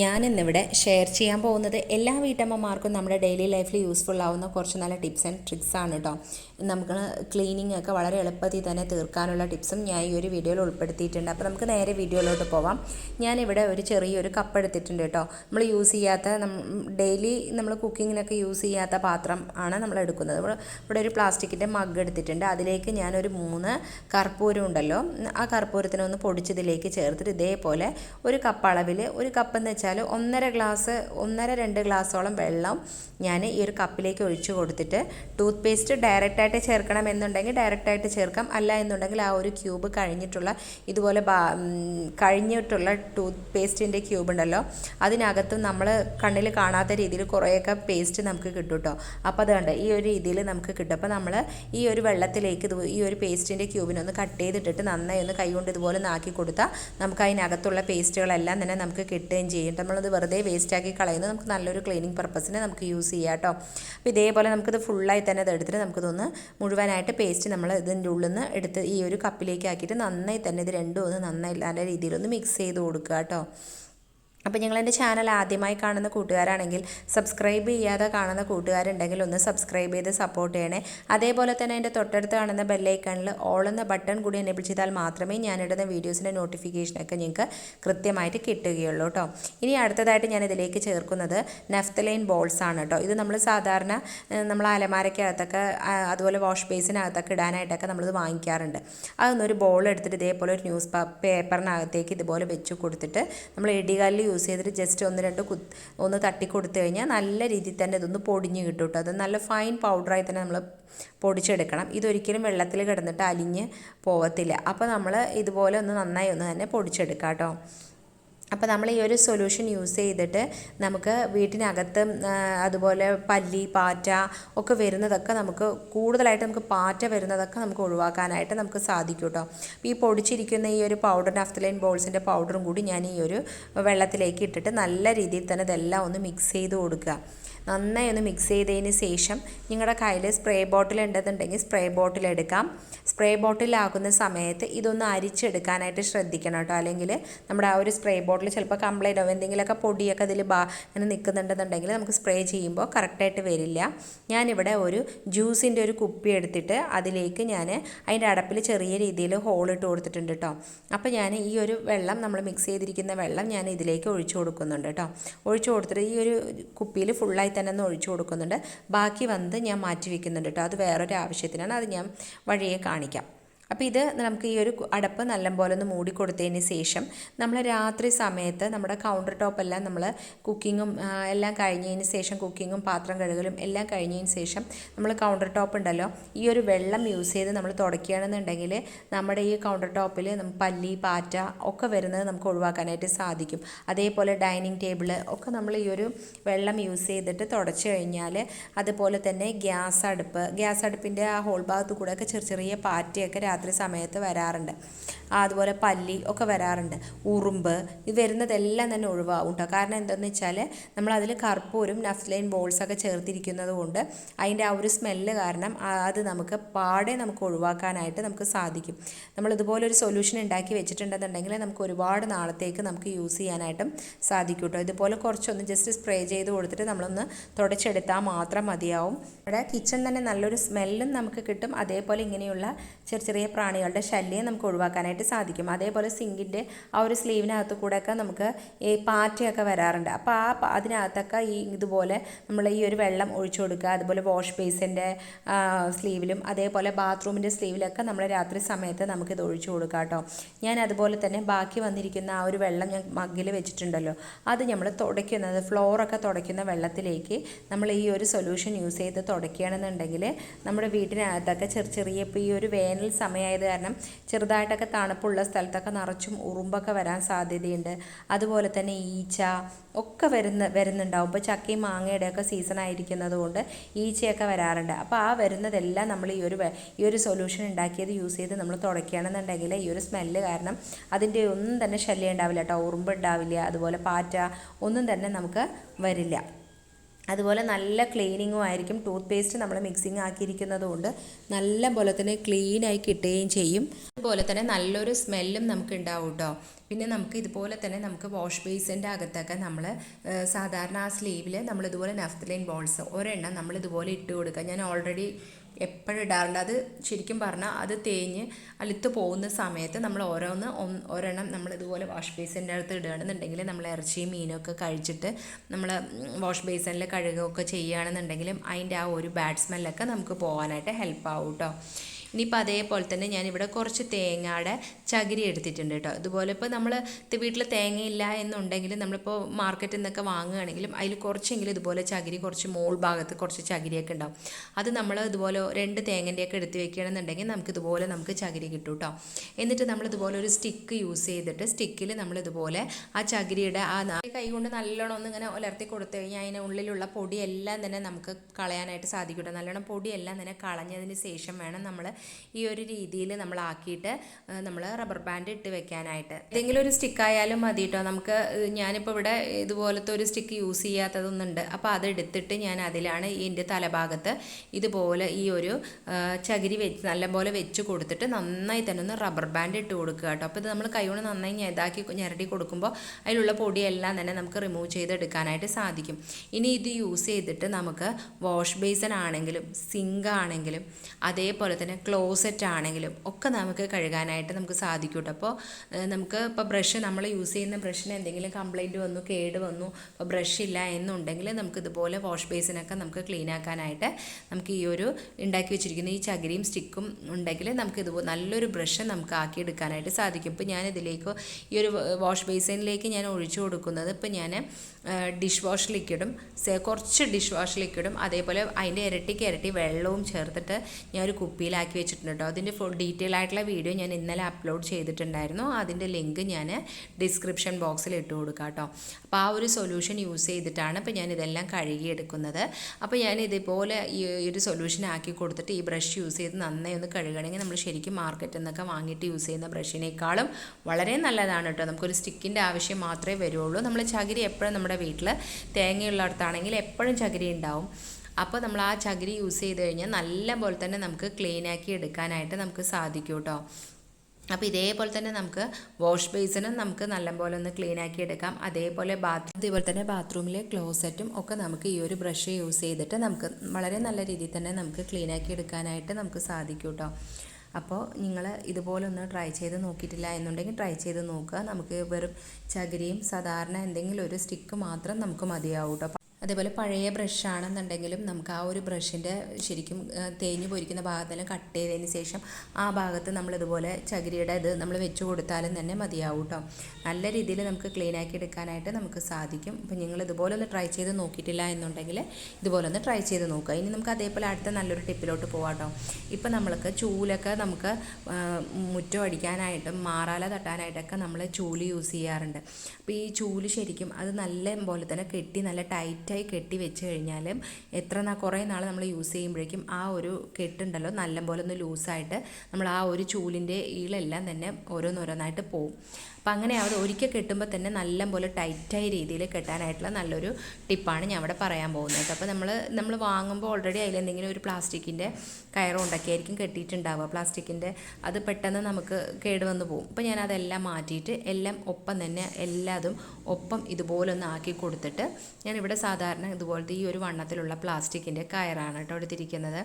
ഞാൻ ഇന്നിവിടെ ഷെയർ ചെയ്യാൻ പോകുന്നത് എല്ലാ വീട്ടമ്മമാർക്കും നമ്മുടെ ഡെയിലി ലൈഫിൽ യൂസ്ഫുൾ ആവുന്ന കുറച്ച് നല്ല ടിപ്സ് ആൻഡ് ട്രിക്സ് ആണ് കേട്ടോ നമുക്ക് ക്ലീനിങ് ഒക്കെ വളരെ എളുപ്പത്തിൽ തന്നെ തീർക്കാനുള്ള ടിപ്സും ഞാൻ ഈ ഒരു വീഡിയോയിൽ ഉൾപ്പെടുത്തിയിട്ടുണ്ട്. അപ്പോൾ നമുക്ക് നേരെ വീഡിയോയിലോട്ട് പോവാം. ഞാനിവിടെ ഒരു ചെറിയൊരു കപ്പ് എടുത്തിട്ടുണ്ട് കേട്ടോ നമ്മൾ യൂസ് ചെയ്യാത്ത ഡെയിലി നമ്മൾ കുക്കിങ്ങിനൊക്കെ യൂസ് ചെയ്യാത്ത പാത്രം ആണ് നമ്മൾ എടുക്കുന്നത്. ഇവിടെ ഒരു പ്ലാസ്റ്റിക്കിന്റെ മഗ് എടുത്തിട്ടുണ്ട്. അതിലേക്ക് ഞാനൊരു മൂന്ന് കർപ്പൂരം ഉണ്ടല്ലോ. ആ കർപ്പൂരത്തിനൊന്ന് പൊടിച്ചതിലേക്ക് ചേർത്തിട്ട് ഇതേപോലെ ഒരു കപ്പ് അളവിൽ ഒരു കപ്പ് എന്ന് വെച്ചാൽ ഒന്നര ഗ്ലാസ് ഒന്നര രണ്ട് ഗ്ലാസ്സോളം വെള്ളം ഞാൻ ഈ ഒരു കപ്പിലേക്ക് ഒഴിച്ചു കൊടുത്തിട്ട് ടൂത്ത് പേസ്റ്റ് ഡയറക്റ്റായിട്ട് ചേർക്കണം എന്നുണ്ടെങ്കിൽ ഡയറക്റ്റായിട്ട് ചേർക്കാം. അല്ല എന്നുണ്ടെങ്കിൽ ആ ഒരു ക്യൂബ് കഴിഞ്ഞിട്ടുള്ള ഇതുപോലെ കഴിഞ്ഞിട്ടുള്ള ടൂത്ത് പേസ്റ്റിന്റെ ക്യൂബ് ഉണ്ടല്ലോ. അതിനകത്തും നമ്മൾ കണ്ണിൽ കാണാത്ത രീതിയിൽ കുറേയൊക്കെ പേസ്റ്റ് നമുക്ക് കിട്ടും കേട്ടോ അപ്പോൾ അത് കണ്ട് ഈ ഒരു രീതിയിൽ നമുക്ക് കിട്ടും. അപ്പോൾ നമ്മൾ ഈ ഒരു വെള്ളത്തിലേക്ക് ഈ ഒരു പേസ്റ്റിന്റെ ക്യൂബിനൊന്ന് കട്ട് ചെയ്തിട്ടിട്ട് നന്നായി ഒന്ന് കൈകൊണ്ട് ഇതുപോലെ നാക്കി കൊടുത്താൽ നമുക്ക് അതിനകത്തുള്ള പേസ്റ്റുകളെല്ലാം തന്നെ നമുക്ക് കിട്ടുകയും ചെയ്യും നമ്മളത് വെറുതെ വേസ്റ്റാക്കി കളയുന്നത് നമുക്ക് നല്ലൊരു ക്ലീനിങ് പർപ്പസിന് നമുക്ക് യൂസ് ചെയ്യാം കേട്ടോ അപ്പോൾ ഇതേപോലെ നമുക്കിത് ഫുള്ളായി തന്നെ അത് എടുത്തിട്ട് നമുക്കിതൊന്ന് മുഴുവനായിട്ട് പേസ്റ്റ് നമ്മൾ ഇതിന്റെ ഉള്ളിൽ നിന്ന് എടുത്ത് ഈ ഒരു കപ്പിലേക്ക് ആക്കിയിട്ട് നന്നായി തന്നെ ഇത് രണ്ടും ഒന്ന് നന്നായി നല്ല രീതിയിലൊന്ന് മിക്സ് ചെയ്ത് കൊടുക്കുക കേട്ടോ അപ്പോൾ നിങ്ങൾ എന്റെ ചാനൽ ആദ്യമായി കാണുന്ന കൂട്ടുകാരാണെങ്കിൽ സബ്സ്ക്രൈബ് ചെയ്യാതെ കാണുന്ന കൂട്ടുകാരുണ്ടെങ്കിൽ ഒന്ന് സബ്സ്ക്രൈബ് ചെയ്ത് സപ്പോർട്ട് ചെയ്യണേ. അതേപോലെ തന്നെ എന്റെ തൊട്ടടുത്ത് കാണുന്ന ബെല്ലൈക്കണിൽ ഓൾ എന്ന ബട്ടൺ കൂടി എനേബിൾ ചെയ്താൽ മാത്രമേ ഞാനിടുന്ന വീഡിയോസിന്റെ നോട്ടിഫിക്കേഷനൊക്കെ നിങ്ങൾക്ക് കൃത്യമായിട്ട് കിട്ടുകയുള്ളൂ കേട്ടോ ഇനി അടുത്തതായിട്ട് ഞാൻ ഇതിലേക്ക് ചേർക്കുന്നത് നെഫ്തലൈൻ ബോൾസ് ആണ് കേട്ടോ ഇത് നമ്മൾ സാധാരണ നമ്മൾ അലമാരയ്ക്കകത്തൊക്കെ അതുപോലെ വാഷ് ബേസിനകത്തൊക്കെ ഇടാനായിട്ടൊക്കെ നമ്മളിത് വാങ്ങിക്കാറുണ്ട്. അതൊന്നൊരു ബോൾ എടുത്തിട്ട് ഇതേപോലെ ഒരു ന്യൂസ് പേപ്പറിനകത്തേക്ക് ഇതുപോലെ വെച്ച് കൊടുത്തിട്ട് നമ്മൾ ഇടികല്ല് യൂസ് ചെയ്തിട്ട് ജസ്റ്റ് ഒന്ന് രണ്ട് കു ഒന്ന് തട്ടി കൊടുത്തു കഴിഞ്ഞാൽ നല്ല രീതിയിൽ തന്നെ ഇതൊന്ന് പൊടിഞ്ഞ് കിട്ടും കേട്ടോ അത് നല്ല ഫൈൻ പൗഡറായി തന്നെ നമ്മൾ പൊടിച്ചെടുക്കണം. ഇതൊരിക്കലും വെള്ളത്തിൽ കിടന്നിട്ട് അലിഞ്ഞ് പോകത്തില്ല അപ്പോൾ നമ്മൾ ഇതുപോലെ ഒന്ന് നന്നായി ഒന്ന് തന്നെ പൊടിച്ചെടുക്കാം കേട്ടോ അപ്പോൾ നമ്മൾ ഈ ഒരു സൊല്യൂഷൻ യൂസ് ചെയ്തിട്ട് നമുക്ക് വീട്ടിനകത്ത് അതുപോലെ പല്ലി പാറ്റ ഒക്കെ വരുന്നതൊക്കെ നമുക്ക് കൂടുതലായിട്ട് നമുക്ക് പാറ്റ വരുന്നതൊക്കെ നമുക്ക് ഒഴിവാക്കാനായിട്ട് നമുക്ക് സാധിക്കും കേട്ടോ ഈ പൊടിച്ചിരിക്കുന്ന ഈ ഒരു പൗഡർ നഫ്തലൈൻ ബോൾസിന്റെ പൗഡറും കൂടി ഞാൻ ഈ ഒരു വെള്ളത്തിലേക്ക് ഇട്ടിട്ട് നല്ല രീതിയിൽ തന്നെ ഇതെല്ലാം ഒന്ന് മിക്സ് ചെയ്ത് കൊടുക്കുക. നന്നായി ഒന്ന് മിക്സ് ചെയ്തതിന് ശേഷം നിങ്ങളുടെ കയ്യിൽ സ്പ്രേ ബോട്ടിൽ ഉണ്ടെന്നുണ്ടെങ്കിൽ സ്പ്രേ ബോട്ടിൽ എടുക്കാം. സ്പ്രേ ബോട്ടിലാകുന്ന സമയത്ത് ഇതൊന്ന് അരിച്ചെടുക്കാനായിട്ട് ശ്രദ്ധിക്കണം കേട്ടോ. അല്ലെങ്കിൽ നമ്മുടെ ആ ഒരു സ്പ്രേ ബോട്ടിൽ ചിലപ്പോൾ കംപ്ലൈന്റ് ആവും. എന്തെങ്കിലുമൊക്കെ പൊടിയൊക്കെ അതിൽ ബാ ഇങ്ങനെ നിൽക്കുന്നുണ്ടെന്നുണ്ടെങ്കിൽ നമുക്ക് സ്പ്രേ ചെയ്യുമ്പോൾ കറക്റ്റായിട്ട് വരില്ല. ഞാനിവിടെ ഒരു ജ്യൂസിന്റെ ഒരു കുപ്പി എടുത്തിട്ട് അതിലേക്ക് ഞാൻ അതിന്റെ അടപ്പിൽ ചെറിയ രീതിയിൽ ഹോൾ ഇട്ട് കൊടുത്തിട്ടുണ്ട് കേട്ടോ. അപ്പോൾ ഞാൻ ഈ ഒരു വെള്ളം നമ്മൾ മിക്സ് ചെയ്തിരിക്കുന്ന വെള്ളം ഞാൻ ഇതിലേക്ക് ഒഴിച്ചു കൊടുക്കുന്നുണ്ട് കേട്ടോ. ഒഴിച്ചു കൊടുത്തിട്ട് ഈ ഒരു കുപ്പിയിൽ ഫുള്ളായി തന്നെ ഒഴിച്ചു കൊടുക്കുന്നുണ്ട്. ബാക്കി വന്ന് ഞാൻ മാറ്റി വയ്ക്കുന്നുണ്ട് കേട്ടോ. അത് വേറൊരു ആവശ്യത്തിനാണ് അത് ഞാൻ വഴിയെ കാണിക്കാം. അപ്പോൾ ഇത് നമുക്ക് ഈ ഒരു അടപ്പ് നല്ലപോലെ ഒന്ന് മൂടി കൊടുത്തതിന് ശേഷം നമ്മൾ രാത്രി സമയത്ത് നമ്മുടെ കൗണ്ടർ ടോപ്പ് എല്ലാം നമ്മൾ കുക്കിങ്ങും എല്ലാം കഴിഞ്ഞതിന് ശേഷം കുക്കിങ്ങും പാത്രം കഴുകലും എല്ലാം കഴിഞ്ഞതിന് ശേഷം നമ്മൾ കൗണ്ടർ ടോപ്പ് ഉണ്ടല്ലോ ഈ ഒരു വെള്ളം യൂസ് ചെയ്ത് നമ്മൾ തുടയ്ക്കുകയാണെന്നുണ്ടെങ്കിൽ നമ്മുടെ ഈ കൗണ്ടർ ടോപ്പിൽ പല്ലി പാറ്റ ഒക്കെ വരുന്നത് നമുക്ക് ഒഴിവാക്കാനായിട്ട് സാധിക്കും. അതേപോലെ ഡൈനിങ് ടേബിൾ ഒക്കെ നമ്മൾ ഈ ഒരു വെള്ളം യൂസ് ചെയ്തിട്ട് തുടച്ചു കഴിഞ്ഞാൽ അതുപോലെ തന്നെ ഗ്യാസ് അടുപ്പ് ഗ്യാസ് അടുപ്പിന്റെ ആ ഹോൾ ഭാഗത്ത് കൂടെയൊക്കെ ചെറിയ ചെറിയ പാറ്റയൊക്കെ രാത്രി രാത്രി സമയത്ത് വരാറുണ്ട്. അതുപോലെ പല്ലി ഒക്കെ വരാറുണ്ട്. ഉറുമ്പ് ഇത് വരുന്നതെല്ലാം തന്നെ ഒഴിവാകും കേട്ടോ കാരണം എന്താണെന്ന് വെച്ചാൽ നമ്മളതിൽ കർപ്പൂരും നഫ്ലൈൻ ബോൾസൊക്കെ ചേർത്തിരിക്കുന്നത് കൊണ്ട് അതിന്റെ ആ ഒരു സ്മെല്ല് കാരണം അത് നമുക്ക് പാടെ നമുക്ക് ഒഴിവാക്കാനായിട്ട് നമുക്ക് സാധിക്കും. നമ്മൾ ഇതുപോലെ ഒരു സൊല്യൂഷൻ ഉണ്ടാക്കി വെച്ചിട്ടുണ്ടെന്നുണ്ടെങ്കിൽ നമുക്ക് ഒരുപാട് നാളത്തേക്ക് നമുക്ക് യൂസ് ചെയ്യാനായിട്ടും സാധിക്കും കേട്ടോ ഇതുപോലെ കുറച്ചൊന്ന് ജസ്റ്റ് സ്പ്രേ ചെയ്ത് കൊടുത്തിട്ട് നമ്മളൊന്ന് തുടച്ചെടുത്താൽ മാത്രം മതിയാവും. നമ്മുടെ കിച്ചൺ തന്നെ നല്ലൊരു സ്മെല്ലും നമുക്ക് കിട്ടും. അതേപോലെ ഇങ്ങനെയുള്ള ചെറിയ ചെറിയ പ്രാണികളുടെ ശല്യം നമുക്ക് ഒഴിവാക്കാനായിട്ട് സാധിക്കും. അതേപോലെ സിങ്കിന്റെ ആ ഒരു സ്ലീവിനകത്ത് കൂടെയൊക്കെ നമുക്ക് ഈ പാറ്റയൊക്കെ വരാറുണ്ട്. അപ്പോൾ ആ അതിനകത്തൊക്കെ ഈ ഇതുപോലെ നമ്മൾ ഈ ഒരു വെള്ളം ഒഴിച്ചു കൊടുക്കുക അതുപോലെ വാഷ് ബേസിന്റെ സ്ലീവിലും അതേപോലെ ബാത്റൂമിന്റെ സ്ലീവിലൊക്കെ നമ്മൾ രാത്രി സമയത്ത് നമുക്കിത് ഒഴിച്ചു കൊടുക്കാം കേട്ടോ. ഞാൻ അതുപോലെ തന്നെ ബാക്കി വന്നിരിക്കുന്ന ആ ഒരു വെള്ളം ഞാൻ മഗ്ഗിൽ വെച്ചിട്ടുണ്ടല്ലോ അത് നമ്മൾ തുടയ്ക്കുന്നത് ഫ്ലോറൊക്കെ തുടയ്ക്കുന്ന വെള്ളത്തിലേക്ക് നമ്മൾ ഈ ഒരു സൊല്യൂഷൻ യൂസ് ചെയ്ത് തുടയ്ക്കുകയാണെന്നുണ്ടെങ്കിൽ നമ്മുടെ വീട്ടിനകത്തൊക്കെ ചെറിയ ചെറിയ ഇപ്പോൾ ഈ ഒരു വേനൽ സമയമായത് കാരണം ചെറുതായിട്ടൊക്കെ തണുപ്പുള്ള സ്ഥലത്തൊക്കെ നിറച്ചും ഉറുമ്പൊക്കെ വരാൻ സാധ്യതയുണ്ട്. അതുപോലെ തന്നെ ഈച്ച ഒക്കെ വരുന്ന വരുന്നുണ്ടാവും. ഇപ്പോൾ ചക്കയും മാങ്ങയുടെയൊക്കെ സീസൺ ആയിരിക്കുന്നത് കൊണ്ട് ഈച്ചയൊക്കെ വരാറുണ്ട്. അപ്പോൾ ആ വരുന്നതെല്ലാം നമ്മൾ ഈ ഒരു ഈ ഒരു സൊല്യൂഷൻ ഉണ്ടാക്കിയത് യൂസ് ചെയ്ത് നമ്മൾ തുടയ്ക്കുകയാണെന്നുണ്ടെങ്കിൽ ഈ ഒരു സ്മെല്ല് കാരണം അതിന്റെ ഒന്നും തന്നെ ശല്യം ഉണ്ടാവില്ല കേട്ടോ. ഉറുമ്പ് ഉണ്ടാവില്ല. അതുപോലെ പാറ്റ ഒന്നും തന്നെ നമുക്ക് വരില്ല. അതുപോലെ നല്ല ക്ലീനിങ്ങും ആയിരിക്കും. ടൂത്ത് പേസ്റ്റ് നമ്മൾ മിക്സിങ് ആക്കിയിരിക്കുന്നത് കൊണ്ട് നല്ല പോലെ തന്നെ ക്ലീനായി കിട്ടുകയും ചെയ്യും. അതുപോലെ തന്നെ നല്ലൊരു സ്മെല്ലും നമുക്ക് ഉണ്ടാവും കേട്ടോ പിന്നെ നമുക്ക് ഇതുപോലെ തന്നെ നമുക്ക് വാഷ് ബേസിന്റെ അകത്തൊക്കെ നമ്മൾ സാധാരണ ആ സ്ലീവിൽ നമ്മൾ ഇതുപോലെ നഫ്തലൈൻ ബോൾസ് ഒരെണ്ണം നമ്മൾ ഇതുപോലെ ഇട്ട് കൊടുക്കുക. ഞാൻ ഓൾറെഡി എപ്പോഴും ഇടാറുണ്ട്. അത് ശരിക്കും പറഞ്ഞാൽ അത് തേഞ്ഞ് അലുത്ത് പോകുന്ന സമയത്ത് നമ്മൾ ഓരോന്ന് ഒരെണ്ണം നമ്മൾ ഇതുപോലെ വാഷ് ബേസിന്റെ അടുത്ത് ഇടുകയാണെന്നുണ്ടെങ്കിൽ നമ്മൾ ഇറച്ചിയും മീനും ഒക്കെ കഴിച്ചിട്ട് നമ്മൾ വാഷ് ബേസിനിൽ കഴുകുകയൊക്കെ ചെയ്യുകയാണെന്നുണ്ടെങ്കിലും അതിന്റെ ആ ഒരു ബാഡ് സ്മെല്ലൊക്കെ നമുക്ക് പോകാനായിട്ട് ഹെൽപ്പ് ആവും കേട്ടോ. ഇനിയിപ്പോൾ അതേപോലെ തന്നെ ഞാനിവിടെ കുറച്ച് തേങ്ങയുടെ ചകിരി എടുത്തിട്ടുണ്ട് കേട്ടോ. ഇതുപോലെ ഇപ്പോൾ നമ്മൾ വീട്ടിൽ തേങ്ങയില്ല എന്നുണ്ടെങ്കിൽ നമ്മളിപ്പോൾ മാർക്കറ്റിൽ നിന്നൊക്കെ വാങ്ങുകയാണെങ്കിലും അതിൽ കുറച്ചെങ്കിലും ഇതുപോലെ ചകിരി കുറച്ച് മോൾ ഭാഗത്ത് കുറച്ച് ചകിരിയൊക്കെ ഉണ്ടാവും. അത് നമ്മൾ ഇതുപോലെ രണ്ട് തേങ്ങന്റെയൊക്കെ എടുത്ത് വെക്കുകയാണെന്നുണ്ടെങ്കിൽ നമുക്ക് ഇതുപോലെ നമുക്ക് ചകിരി കിട്ടും കേട്ടോ. എന്നിട്ട് നമ്മൾ ഇതുപോലെ ഒരു സ്റ്റിക്ക് യൂസ് ചെയ്തിട്ട് സ്റ്റിക്കിൽ നമ്മൾ ഇതുപോലെ ആ ചകിരിയുടെ ആ കൈ കൊണ്ട് നല്ലോണം ഒന്ന് ഇങ്ങനെ ഉലർത്തി കൊടുത്തു കഴിഞ്ഞാൽ അതിന് ഉള്ളിലുള്ള പൊടിയെല്ലാം തന്നെ നമുക്ക് കളയാനായിട്ട് സാധിക്കും നല്ലോണം പൊടിയെല്ലാം തന്നെ കളഞ്ഞതിന് ശേഷം വേണം നമ്മൾ ഈ ഒരു രീതിയിൽ നമ്മൾ ആക്കിയിട്ട് നമ്മൾ റബ്ബർ ബാൻഡ് ഇട്ട് വെക്കാനായിട്ട്. ഏതെങ്കിലും ഒരു സ്റ്റിക്ക് ആയാലും മതി കേട്ടോ നമുക്ക് ഞാനിപ്പോൾ ഇവിടെ ഇതുപോലത്തെ ഒരു സ്റ്റിക്ക് യൂസ് ചെയ്യാത്തതൊന്നുണ്ട്. അപ്പോൾ അത് എടുത്തിട്ട് ഞാൻ അതിലാണ് ഇതിന്റെ തലഭാഗത്ത് ഇതുപോലെ ഈ ഒരു ചകിരി വെച്ച് നല്ലപോലെ വെച്ച് കൊടുത്തിട്ട് നന്നായി തന്നെ ഒന്ന് റബ്ബർ ബാൻഡ് ഇട്ട് കൊടുക്കുക കേട്ടോ അപ്പോൾ ഇത് നമ്മൾ കൈകൊണ്ട് നന്നായി ഇതാക്കി ഞെരടി കൊടുക്കുമ്പോൾ അതിലുള്ള പൊടിയെല്ലാം തന്നെ നമുക്ക് റിമൂവ് ചെയ്തെടുക്കാനായിട്ട് സാധിക്കും. ഇനി ഇത് യൂസ് ചെയ്തിട്ട് നമുക്ക് വാഷ് ബേസൺ ആണെങ്കിലും സിങ്ക് ആണെങ്കിലും അതേപോലെ തന്നെ ക്ലോസറ്റ് ആണെങ്കിലും ഒക്കെ നമുക്ക് കഴുകാനായിട്ട് നമുക്ക് സാധിക്കൂട്ടോ. കേട്ടോ അപ്പോൾ നമുക്ക് ഇപ്പോൾ ബ്രഷ് നമ്മൾ യൂസ് ചെയ്യുന്ന ബ്രഷിന് എന്തെങ്കിലും കംപ്ലൈന്റ് വന്നു കേട് വന്നു ഇപ്പോൾ ബ്രഷ് ഇല്ല എന്നുണ്ടെങ്കിൽ നമുക്ക് ഇതുപോലെ വാഷ് ബേസിനൊക്കെ നമുക്ക് ക്ലീൻ ആക്കാനായിട്ട് നമുക്ക് ഈ ഒരു ഉണ്ടാക്കി വെച്ചിരിക്കുന്ന ഈ ചകിരിയും സ്റ്റിക്കും ഉണ്ടെങ്കിൽ നമുക്ക് ഇതുപോലെ നല്ലൊരു ബ്രഷ് നമുക്ക് ആക്കിയെടുക്കാനായിട്ട് സാധിക്കും. ഇപ്പോൾ ഞാൻ ഇതിലേക്ക് ഈ ഒരു വാഷ് ബേസിനിലേക്ക് ഞാൻ ഒഴിച്ചു കൊടുക്കുന്നത് ഇപ്പോൾ ഞാൻ ഡിഷ് വാഷ് ലിക്വിഡും കുറച്ച് ഡിഷ് വാഷ് ലിക്വിഡും അതേപോലെ അതിന്റെ ഇരട്ടിക്ക് ഇരട്ടി വെള്ളവും ചേർത്തിട്ട് ഞാൻ ഒരു കുപ്പിയിലാക്കി വെച്ചിട്ടുണ്ട് കേട്ടോ അതിന്റെ ഫുൾ ഡീറ്റെയിൽ ആയിട്ടുള്ള വീഡിയോ ഞാൻ ഇന്നലെ അപ്ലോഡ് ചെയ്തിട്ടുണ്ടായിരുന്നു. അതിന്റെ ലിങ്ക് ഞാൻ ഡിസ്ക്രിപ്ഷൻ ബോക്സിൽ ഇട്ട് കൊടുക്കാം കേട്ടോ അപ്പോൾ ആ ഒരു സൊല്യൂഷൻ യൂസ് ചെയ്തിട്ടാണ് ഇപ്പോൾ ഞാൻ ഇതെല്ലാം കഴുകിയെടുക്കുന്നത്. അപ്പോൾ ഞാൻ ഇതേപോലെ ഈ ഒരു സൊല്യൂഷൻ ആക്കി കൊടുത്തിട്ട് ഈ ബ്രഷ് യൂസ് ചെയ്ത് നന്നായി ഒന്ന് കഴുകണമെങ്കിൽ നമ്മൾ ശരിക്കും മാർക്കറ്റിൽ നിന്നൊക്കെ വാങ്ങിയിട്ട് യൂസ് ചെയ്യുന്ന ബ്രഷിനേക്കാളും വളരെ നല്ലതാണ് കേട്ടോ നമുക്കൊരു സ്റ്റിക്കിന്റെ ആവശ്യം മാത്രമേ വരുള്ളൂ. നമ്മൾ ചകിരി എപ്പോഴും നമ്മുടെ വീട്ടിൽ തേങ്ങയുള്ളിടത്താണെങ്കിൽ എപ്പോഴും ചകിരി ഉണ്ടാവും. അപ്പോൾ നമ്മൾ ആ ചകിരി യൂസ് ചെയ്ത് കഴിഞ്ഞാൽ നല്ല പോലെ തന്നെ നമുക്ക് ക്ലീൻ ആക്കി എടുക്കാനായിട്ട് നമുക്ക് സാധിക്കും കേട്ടോ അപ്പോൾ ഇതേപോലെ തന്നെ നമുക്ക് വാഷ് ബേസിനും നമുക്ക് നല്ലപോലെ ഒന്ന് ക്ലീൻ ആക്കി എടുക്കാം. അതേപോലെ ബാത്റൂം ഇതേപോലെ തന്നെ ബാത്റൂമിലെ ക്ലോസറ്റും ഒക്കെ നമുക്ക് ഈ ഒരു ബ്രഷ് യൂസ് ചെയ്തിട്ട് നമുക്ക് വളരെ നല്ല രീതിയിൽ തന്നെ നമുക്ക് ക്ലീൻ ആക്കി എടുക്കാനായിട്ട് നമുക്ക് സാധിക്കും കേട്ടോ അപ്പോൾ നിങ്ങൾ ഇതുപോലെ ഒന്ന് ട്രൈ ചെയ്ത് നോക്കിയിട്ടില്ല എന്നുണ്ടെങ്കിൽ ട്രൈ ചെയ്ത് നോക്കുക. നമുക്ക് വെറും ചകിരിയും സാധാരണ എന്തെങ്കിലും ഒരു സ്റ്റിക്ക് മാത്രം നമുക്ക് മതിയാവും കേട്ടോ അതേപോലെ പഴയ ബ്രഷാണെന്നുണ്ടെങ്കിലും നമുക്ക് ആ ഒരു ബ്രഷിന്റെ ശരിക്കും തേഞ്ഞു പോയിരിക്കുന്ന ഭാഗത്തെല്ലാം കട്ട് ചെയ്തതിന് ശേഷം ആ ഭാഗത്ത് നമ്മൾ ഇതുപോലെ ചകിരിയുടെ ഇത് നമ്മൾ വെച്ച് കൊടുത്താലും തന്നെ മതിയാവും കേട്ടോ നല്ല രീതിയിൽ നമുക്ക് ക്ലീൻ ആക്കി എടുക്കാനായിട്ട് നമുക്ക് സാധിക്കും. അപ്പോൾ നിങ്ങൾ ഇതുപോലെ ഒന്ന് ട്രൈ ചെയ്ത് നോക്കിയിട്ടില്ല എന്നുണ്ടെങ്കിൽ ഇതുപോലെ ഒന്ന് ട്രൈ ചെയ്ത് നോക്കുക. ഇനി നമുക്ക് അതേപോലെ അടുത്ത നല്ലൊരു ടിപ്പിലോട്ട് പോകാം കേട്ടോ ഇപ്പം നമ്മൾക്ക് ചൂലൊക്കെ നമുക്ക് മുറ്റം അടിക്കാനായിട്ടും മാറാല തട്ടാനായിട്ടൊക്കെ നമ്മൾ ചൂൽ യൂസ് ചെയ്യാറുണ്ട്. അപ്പോൾ ഈ ചൂൽ ശരിക്കും അത് നല്ല പോലെ തന്നെ കെട്ടി നല്ല ടൈറ്റ് ടൈറ്റായി കെട്ടി വെച്ച് കഴിഞ്ഞാലും എത്ര നാ കുറേ നാൾ നമ്മൾ യൂസ് ചെയ്യുമ്പോഴേക്കും ആ ഒരു കെട്ടുണ്ടല്ലോ നല്ലപോലെ ഒന്ന് ലൂസായിട്ട് നമ്മൾ ആ ഒരു ചൂലിന്റെ ഈളെല്ലാം തന്നെ ഓരോന്നോരോന്നായിട്ട് പോവും. അപ്പം അങ്ങനെ അവിടെ ഒരിക്കൽ കെട്ടുമ്പോൾ തന്നെ നല്ലപോലെ ടൈറ്റായ രീതിയിൽ കെട്ടാനായിട്ടുള്ള നല്ലൊരു ടിപ്പാണ് ഞാൻ അവിടെ പറയാൻ പോകുന്നത്. അപ്പോൾ നമ്മൾ നമ്മൾ വാങ്ങുമ്പോൾ ഓൾറെഡി അതിലെന്തെങ്കിലും ഒരു പ്ലാസ്റ്റിക്കിന്റെ കയറും ഉണ്ടാക്കിയായിരിക്കും കെട്ടിയിട്ടുണ്ടാവുക. പ്ലാസ്റ്റിക്കിന്റെ അത് പെട്ടെന്ന് നമുക്ക് കേടുവന്ന് പോകും. അപ്പോൾ ഞാൻ അതെല്ലാം മാറ്റിയിട്ട് എല്ലാം ഒപ്പം തന്നെ എല്ലാതും ഒപ്പം ഇതുപോലെ ഒന്ന് ആക്കി കൊടുത്തിട്ട് ഞാൻ ഇവിടെ സാധാരണ ഇതുപോലത്തെ ഈ ഒരു വണ്ണത്തിലുള്ള പ്ലാസ്റ്റിക്കിന്റെ കയറാണ് കേട്ടോ എടുത്തിരിക്കുന്നത്.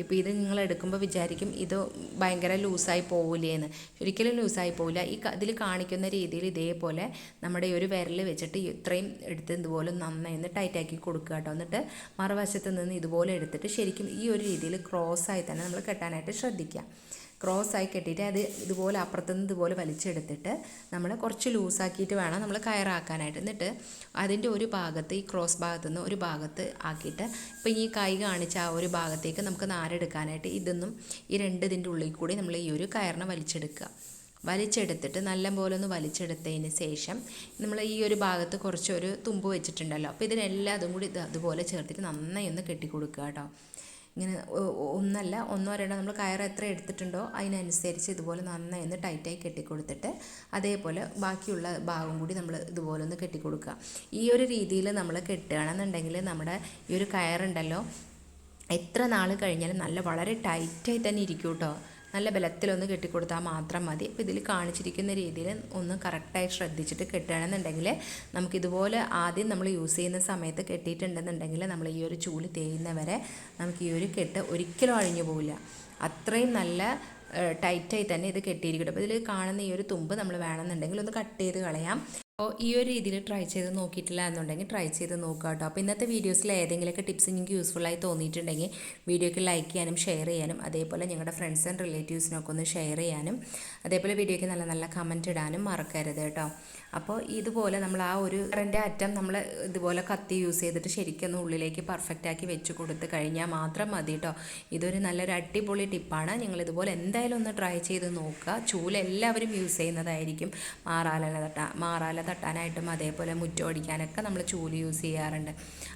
ഇപ്പോൾ ഇത് നിങ്ങൾ എടുക്കുമ്പോൾ വിചാരിക്കും ഇത് ഭയങ്കര ലൂസായി പോവില്ലേ എന്ന് ഒരിക്കലും ലൂസായി പോവില്ല. ഈ ഇതിൽ കാണിക്കുന്ന പറ്റുന്ന രീതിയിൽ ഇതേപോലെ നമ്മുടെ ഈ ഒരു വിരൽ വെച്ചിട്ട് ഇത്രയും എടുത്ത് ഇതുപോലെ നന്നായി ഒന്ന് ടൈറ്റാക്കി കൊടുക്കുക കേട്ടോ. എന്നിട്ട് മറുവശത്ത് നിന്ന് ഇതുപോലെ എടുത്തിട്ട് ശരിക്കും ഈ ഒരു രീതിയിൽ ക്രോസ് ആയി തന്നെ നമ്മൾ കെട്ടാനായിട്ട് ശ്രദ്ധിക്കുക. ക്രോസ് ആയി കെട്ടിയിട്ട് അത് ഇതുപോലെ അപ്പുറത്തുനിന്ന് ഇതുപോലെ വലിച്ചെടുത്തിട്ട് നമ്മൾ കുറച്ച് ലൂസാക്കിയിട്ട് വേണം നമ്മൾ കയറാക്കാനായിട്ട്. എന്നിട്ട് അതിന്റെ ഒരു ഭാഗത്ത് ഈ ക്രോസ് ഭാഗത്തു നിന്ന് ഒരു ഭാഗത്ത് ആക്കിയിട്ട് ഇപ്പം ഈ കൈ കാണിച്ച ആ ഒരു ഭാഗത്തേക്ക് നമുക്ക് നാരെടുക്കാനായിട്ട് ഇതൊന്നും ഈ രണ്ട് ഇതിന്റെ ഉള്ളിൽ കൂടി നമ്മൾ ഈ ഒരു കയറിനെ വലിച്ചെടുക്കുക. വലിച്ചെടുത്തിട്ട് നല്ലപോലെ ഒന്ന് വലിച്ചെടുത്തതിന് ശേഷം നമ്മൾ ഈ ഒരു ഭാഗത്ത് കുറച്ചൊരു തുമ്പ് വെച്ചിട്ടുണ്ടല്ലോ. അപ്പോൾ ഇതിനെല്ലാം അതും കൂടി അതുപോലെ ചേർത്തിട്ട് നന്നായി ഒന്ന് കെട്ടി. കൊടുക്കുക കേട്ടോ ഇങ്ങനെ ഒന്നല്ല ഒന്നോ രണ്ടോ നമ്മൾ കയർ എത്ര എടുത്തിട്ടുണ്ടോ അതിനനുസരിച്ച് ഇതുപോലെ നന്നായി ഒന്ന് ടൈറ്റായി കെട്ടിക്കൊടുത്തിട്ട് അതേപോലെ ബാക്കിയുള്ള ഭാഗം കൂടി നമ്മൾ ഇതുപോലെ ഒന്ന് കെട്ടിക്കൊടുക്കുക. ഈ ഒരു രീതിയിൽ നമ്മൾ കെട്ടുകയാണെന്നുണ്ടെങ്കിൽ നമ്മുടെ ഈ ഒരു കയറുണ്ടല്ലോ എത്ര നാൾ കഴിഞ്ഞാലും നല്ല വളരെ ടൈറ്റായി തന്നെ ഇരിക്കും കേട്ടോ. നല്ല ബലത്തിലൊന്ന് കെട്ടിക്കൊടുത്താൽ മാത്രം മതി. അപ്പോൾ ഇതിൽ കാണിച്ചിരിക്കുന്ന രീതിയിൽ ഒന്ന് കറക്റ്റായി ശ്രദ്ധിച്ചിട്ട് കെട്ടുകയാണെന്നുണ്ടെങ്കിൽ നമുക്കിതുപോലെ ആദ്യം നമ്മൾ യൂസ് ചെയ്യുന്ന സമയത്ത് കെട്ടിയിട്ടുണ്ടെന്നുണ്ടെങ്കിൽ നമ്മൾ ഈ ഒരു ചൂൽ തേയുന്നവരെ നമുക്ക് ഈ ഒരു കെട്ട് ഒരിക്കലും അഴിഞ്ഞു പോവില്ല. അത്രയും നല്ല ടൈറ്റായി തന്നെ ഇത് കെട്ടിയിരിക്കട്ടെ. അപ്പോൾ ഇതിൽ കാണുന്ന ഈ ഒരു തുമ്പ് നമ്മൾ വേണമെന്നുണ്ടെങ്കിൽ ഒന്ന് കട്ട് ചെയ്ത് കളയാം. അപ്പോൾ ഈ ഒരു രീതിയിൽ ട്രൈ ചെയ്ത് നോക്കിയിട്ടില്ല എന്നുണ്ടെങ്കിൽ ട്രൈ ചെയ്ത് നോക്കുക കേട്ടോ. അപ്പോൾ ഇന്നത്തെ വീഡിയോസിൽ ഏതെങ്കിലുമൊക്കെ ടിപ്സ് നിങ്ങൾക്ക് യൂസ്ഫുള്ളായി തോന്നിയിട്ടുണ്ടെങ്കിൽ വീഡിയോയ്ക്ക് ലൈക്ക് ചെയ്യാനും ഷെയർ ചെയ്യാനും അതേപോലെ ഞങ്ങളുടെ ഫ്രണ്ട്സ് ആൻഡ് റിലേറ്റീവ്സിനൊക്കെ ഒന്ന് ഷെയർ ചെയ്യാനും അതേപോലെ വീഡിയോയ്ക്ക് നല്ല നല്ല കമന്റ് ഇടാനും മറക്കരുത് കേട്ടോ. അപ്പോൾ ഇതുപോലെ നമ്മൾ ആ ഒരു കറന്റെ അറ്റം നമ്മൾ ഇതുപോലെ കത്തി യൂസ് ചെയ്തിട്ട് ശരിക്കൊന്ന് ഉള്ളിലേക്ക് പെർഫെക്റ്റ് ആക്കി വെച്ച് കൊടുത്ത് കഴിഞ്ഞാൽ മാത്രം മതി കേട്ടോ. ഇതൊരു നല്ലൊരു അടിപൊളി ടിപ്പാണ് നിങ്ങൾ ഇതുപോലെ എന്തായാലും ഒന്ന് ട്രൈ ചെയ്ത് നോക്കുക. ചൂൽ എല്ലാവരും യൂസ് ചെയ്യുന്നതായിരിക്കും മാറാല മാറാല തട്ടാനായിട്ടും അതേപോലെ മുറ്റമടിക്കാനൊക്കെ നമ്മൾ ചൂൽ യൂസ് ചെയ്യാറുണ്ട്.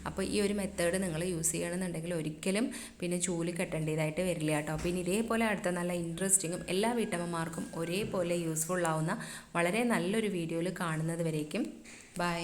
അപ്പോൾ ഈ ഒരു മെത്തേഡ് നിങ്ങൾ യൂസ് ചെയ്യണമെന്നുണ്ടെങ്കിൽ ഒരിക്കലും പിന്നെ ചൂൽ കെട്ടേണ്ടതായിട്ട് വരില്ല കേട്ടോ. പിന്നെ ഇതേപോലെ അടുത്ത നല്ല ഇൻട്രസ്റ്റിങ്ങും എല്ലാ വീട്ടമ്മമാർക്കും ഒരേപോലെ യൂസ്ഫുൾ ആവുന്ന വളരെ നല്ലൊരു വീഡിയോയിൽ കാണുന്നത് വരേക്കും. ബൈ